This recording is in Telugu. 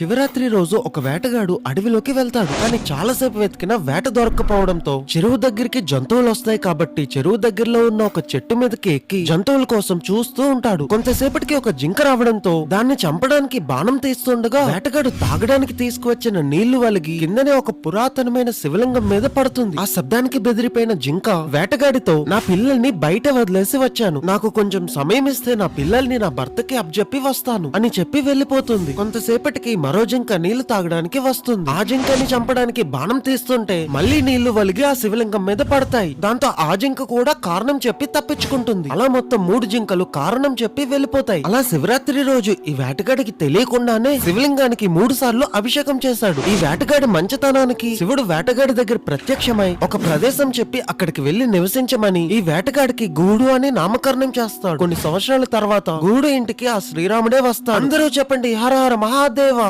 శివరాత్రి రోజు ఒక వేటగాడు అడవిలోకి వెళ్తాడు. కానీ చాలాసేపు వెతికినా వేట దొరక్కపోవడంతో చెరువు దగ్గరికి జంతువులు వస్తాయి కాబట్టి చెరువు దగ్గరలో ఉన్న ఒక చెట్టు మీదకి ఎక్కి జంతువుల కోసం చూస్తూ ఉంటాడు. కొంతసేపటికి ఒక జింక రావడంతో దాన్ని చంపడానికి బాణం తీస్తుండగా వేటగాడు తాగడానికి తీసుకువచ్చిన నీళ్ళు వలిగి కిందనే ఒక పురాతనమైన శివలింగం మీద పడుతుంది. ఆ శబ్దానికి బెదిరిపోయిన జింక వేటగాడితో నా పిల్లల్ని బయట వదిలేసి వచ్చాను. నాకు కొంచెం సమయం ఇస్తే నా పిల్లల్ని నా భర్తకి అప్పచెప్పి వస్తాను అని చెప్పి వెళ్ళిపోతుంది కొంతసేపటికి మరో జింక నీళ్ళు తాగడానికి వస్తుంది. ఆ జింకని చంపడానికి బాణం తీస్తుంటే మళ్ళీ నీళ్ళు వలిగి ఆ శివలింగం మీద పడతాయి. దాంతో ఆ జింక కూడా కారణం చెప్పి తప్పించుకుంటుంది. అలా మొత్తం మూడు జింకలు కారణం చెప్పి వెళ్ళిపోతాయి అలా శివరాత్రి రోజు ఈ వేటగాడికి తెలియకుండానే శివలింగానికి మూడు సార్లు అభిషేకం చేశాడు. ఈ వేటగాడి మంచితనానికి శివుడు వేటగాడి దగ్గర ప్రత్యక్షమై ఒక ప్రదేశం చెప్పి అక్కడికి వెళ్ళి నివసించమని ఈ వేటగాడికి గూడు అని నామకరణం చేస్తాడు. కొన్ని సంవత్సరాల తర్వాత గూడు ఇంటికి ఆ శ్రీరాముడే వస్తాడు. అందరూ చెప్పండి హర హర మహాదేవ